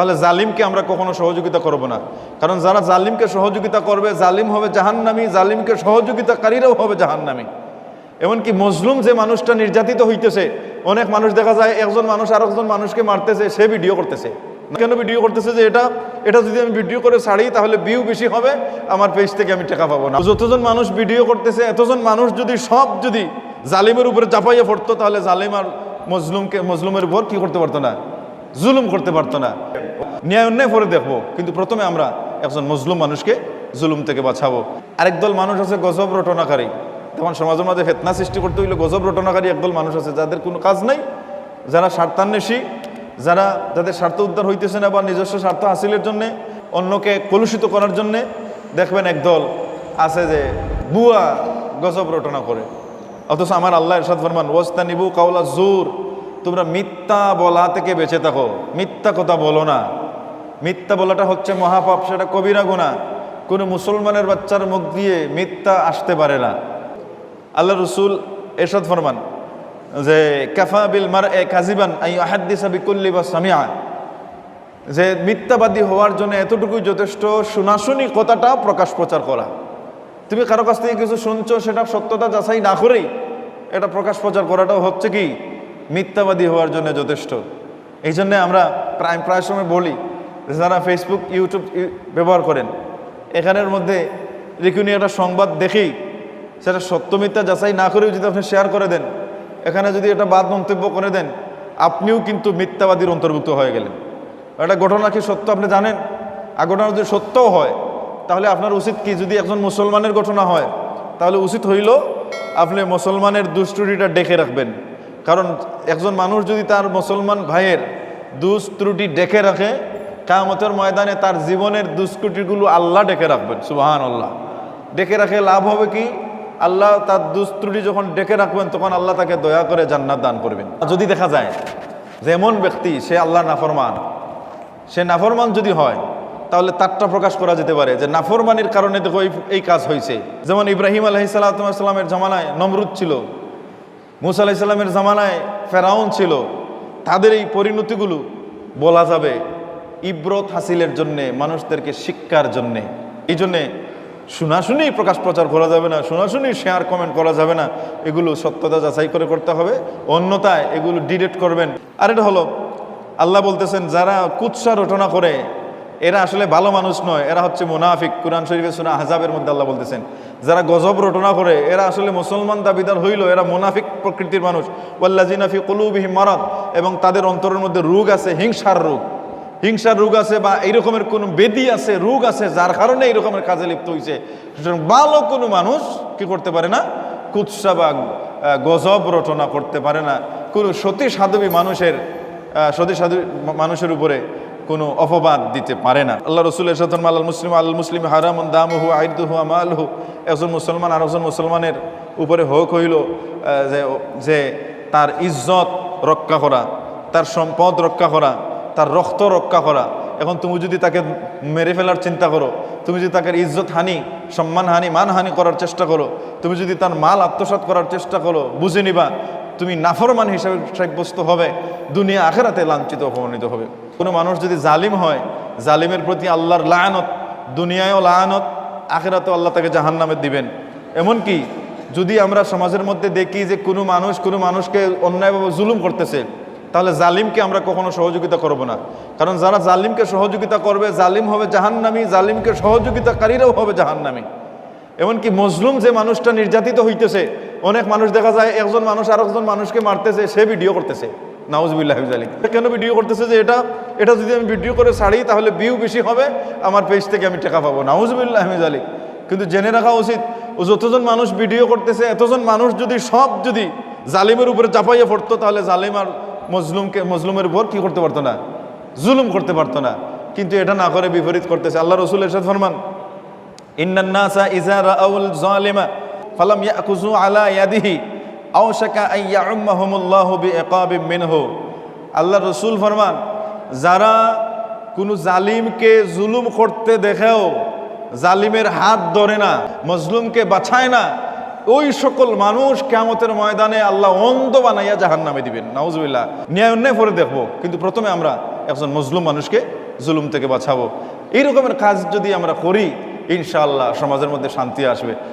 তাহলে জালিমকে আমরা কখনো সহযোগিতা করব না। কারণ যারা জালিমকে সহযোগিতা করবে, জালিম হবে জাহান্নামী, জালিমকে সহযোগিতাকারীরাও হবে জাহান্নামী। এমনকি মজলুম যে মানুষটা নির্যাতিত হইতেছে, অনেক মানুষ দেখা যায় একজন মানুষ আর একজন মানুষকে মারতেছে, সে ভিডিও করতেছে। কেন ভিডিও করতেছে যে এটা এটা যদি আমি ভিডিও করে ছাড়ি, তাহলে ভিউ বেশি হবে, আমার পেজ থেকে আমি টাকা পাবো না। যতজন মানুষ ভিডিও করতেছে, এতজন মানুষ যদি সব যদি জালিমের উপরে চাপাইয়ে পড়তো, তাহলে জালিম আর মজলুমকে মজলুমের উপর কি করতে পারতো না? জুলুম করতে পারতো না। ন্যায় অন্যায় পরে দেখব। কিন্তু প্রথমে আমরা একজন মজলুম মানুষকে জুলুম থেকে বাঁচাবো। আরেক দল মানুষ আছে গজব রটনাকারী। তখন সমাজের মাঝে ফেতনা সৃষ্টি করতে হইলে গজব রটনাকারী একদল মানুষ আছে, যাদের কোনো কাজ নাই। যারা স্বার্থান্বেষী, যারা যাদের স্বার্থ উদ্ধার হইতেছে না বা নিজস্ব স্বার্থ হাসিলের জন্যে, অন্যকে কলুষিত করার জন্যে দেখবেন একদল আছে যে বুয়া গজব রটনা করে। অথচ আমার আল্লাহ এরশাদ ফরমান ওস্তা নিবু কাউলা জোর তোমরা মিথ্যা বলা থেকে বেঁচে থাকো। মিথ্যা কথা বলো না। মিথ্যা বলাটা হচ্ছে মহাপাপ, সেটা কবিরা গুণা কোনো মুসলমানের বাচ্চার মুখ দিয়ে মিথ্যা আসতে পারে না। আল্লাহ রসুল এরশাদ ফরমান যে, কাফা বিল মার এ কাজিবান আই আহাদ্দিসা বিকুল্লি বা সামিয়া যে, মিথ্যাবাদী হওয়ার জন্য এতটুকুই যথেষ্ট শোনাশুনি কথাটা প্রকাশ প্রচার করা। তুমি কারও কাছ থেকে কিছু শুনছো, সেটা সত্যতা যাচাই না করেই এটা প্রকাশ প্রচার করাটাও হচ্ছে কি? মিথ্যাবাদী হওয়ার জন্য যথেষ্ট। এই জন্যে আমরা প্রায় প্রায় সময় বলি যারা ফেসবুক ইউটিউব ব্যবহার করেন, এখানের মধ্যে রিকুনি একটা সংবাদ দেখেই সেটা সত্য মিথ্যা যাচাই না করেও যদি আপনি শেয়ার করে দেন, এখানে যদি এটা বাদ মন্তব্য করে দেন, আপনিও কিন্তু মিথ্যাবাদীর অন্তর্ভুক্ত হয়ে গেলেন। একটা ঘটনা কি সত্য আপনি জানেন? আর ঘটনা যদি সত্যও হয়, তাহলে আপনার উচিত কি? যদি একজন মুসলমানের ঘটনা হয়, তাহলে উচিত হইল আপনি মুসলমানের দুষ্টুটিটা ডেকে রাখবেন। কারণ একজন মানুষ যদি তার মুসলমান ভাইয়ের দুষ্ত্রুটি ডেকে রাখে কামতের ময়দানে তার জীবনের দুষ্কৃতিগুলো আল্লাহ ডেকে রাখবেন সুবাহান আল্লাহ ডেকে রাখে লাভ হবে কি? আল্লাহ তার দুস্ত্রুটি যখন ডেকে রাখবেন, তখন আল্লাহ তাকে দয়া করে জান্নাত দান করবেন। যদি দেখা যায় যে এমন ব্যক্তি, সে আল্লাহ নাফরমান, সে নাফরমান যদি হয়, তাহলে তারটা প্রকাশ করা যেতে পারে যে নাফরমানির কারণে দেখো এই- কাজ হয়েছে যেমন ইব্রাহিম আলহিসাল্লামের জামানায় নমরুদ ছিল, মুসা আলাহিসাল্লামের জামানায় ফেরাউন ছিল, তাদের এই পরিণতিগুলো বলা যাবে ইব্রত হাসিলের জন্যে, মানুষদেরকে শিক্ষার জন্যে। এই জন্যে শোনাশুনি প্রকাশ প্রচার করা যাবে না, শোনাশুনি শেয়ার কমেন্ট করা যাবে না। এগুলো সত্যতা যাচাই করে করতে হবে। অন্যতায় এগুলো ডিলেট করবেন। আর এটা হলো, আল্লাহ বলতেছেন, যারা কুৎসা রটনা করে, এরা আসলে ভালো মানুষ নয়, এরা হচ্ছে মুনাফিক। কুরআন শরীফের সুনা হাজাবের মধ্যে আল্লাহ বলতেছেন, যারা গজব রটনা করে, এরা আসলে মুসলমান দাবিদার হইল, এরা মুনাফিক প্রকৃতির মানুষ। ওয়াল্লাজিনাফি কলুবিহি মারাদ, এবং তাদের অন্তরের মধ্যে রোগ আছে, হিংসার রোগ। হিংসার রোগ আছে বা এইরকমের কোনো বেদি আছে, রোগ আছে, যার কারণে এইরকমের কাজে লিপ্ত হয়েছে সুতরাং ভালো কোনো মানুষ কি করতে পারে না? কুৎসা বা গজব রচনা করতে পারে না। কোনো সতী সাধবী মানুষের সতী সাধু মানুষের উপরে কোনো অপবাদ দিতে পারে না। আল্লাহ রসুলের সাথন আল্লাহ মুসলিম আল্লাহ মুসলিম হারামন দামহু আইদুহু আমালহু একজন মুসলমান আর একজন মুসলমানের উপরে হোক হইল যে যে তার ইজ্জত রক্ষা করা, তার সম্পদ রক্ষা করা তার রক্ত রক্ষা করা। এখন তুমি যদি তাকে মেরে ফেলার চিন্তা করো, তুমি যদি তাকে ইজ্জত হানি, সম্মান হানি মানহানি করার চেষ্টা করো, তুমি যদি তার মাল আত্মসাৎ করার চেষ্টা করো, বুঝে নিবা, তুমি নাফরমান হিসাবে সাব্যস্ত হবে, দুনিয়া আখেরাতে লাঞ্ছিত অপমানিত হবে। কোনো মানুষ যদি জালিম হয়, জালিমের প্রতি আল্লাহর লায়নত, দুনিয়ায়ও লায়নত, আখেরাতেও আল্লাহ তাকে জাহান্নামে দিবেন। এমনকি যদি আমরা সমাজের মধ্যে দেখি যে কোনো মানুষ কোনো মানুষকে অন্যায়ভাবে জুলুম করতেছে তাহলে জালিমকে আমরা কখনো সহযোগিতা করব না। কারণ যারা জালিমকে সহযোগিতা করবে, জালিম হবে জাহান্নামী, জালিমকে সহযোগিতাকারীরাও হবে জাহান্নামী। এমনকি মজলুম যে মানুষটা নির্যাতিত হইতেছে, অনেক মানুষ দেখা যায় একজন মানুষ আর একজন মানুষকে মারতেছে, সে ভিডিও করতেছে। নাউজবিল্লাহ কেন ভিডিও করতেছে যে এটা এটা যদি আমি ভিডিও করে ছাড়ি, তাহলে ভিউ বেশি হবে, আমার পেজ থেকে আমি টাকা পাবো। নাউজবিল্লাহ জালিক কিন্তু জেনে রাখা উচিত, ও যতজন মানুষ ভিডিও করতেছে, এতজন মানুষ যদি সব যদি জালিমের উপরে চাপাইয়া পড়তো, তাহলে জালিম আর মজলুমকে মজলুমের উপর কি করতে পারতো না? জুলুম করতে পারতো না। কিন্তু এটা না করে বিপরীত করতেছে। আল্লাহ রসুল এরশাদ ফরমান ইন্নান্নাসা ইজা রাআউল জালিমা ফালাম ইয়াকুযু আলা ইয়াদিহি আওশাকা আন ইয়াউম্মাহুমুল্লাহু বিইকাবিম মিনহু। আল্লাহ রসুল ফরমান, যারা কোনো জালিমকে জুলুম করতে দেখেও জালিমের হাত ধরে না, মজলুমকে বাছায় না ওই সকল মানুষ কেমতের ময়দানে আল্লাহ অন্ধ বানাইয়া জাহান নামে দিবেন। নাউজুবিল্লাহ। ন্যায় অন্যায় পরে দেখব, কিন্তু প্রথমে আমরা একজন মজলুম মানুষকে জুলুম থেকে বাঁচাবো। এই রকমের কাজ যদি আমরা করি, ইনশাআল্লাহ সমাজের মধ্যে শান্তি আসবে।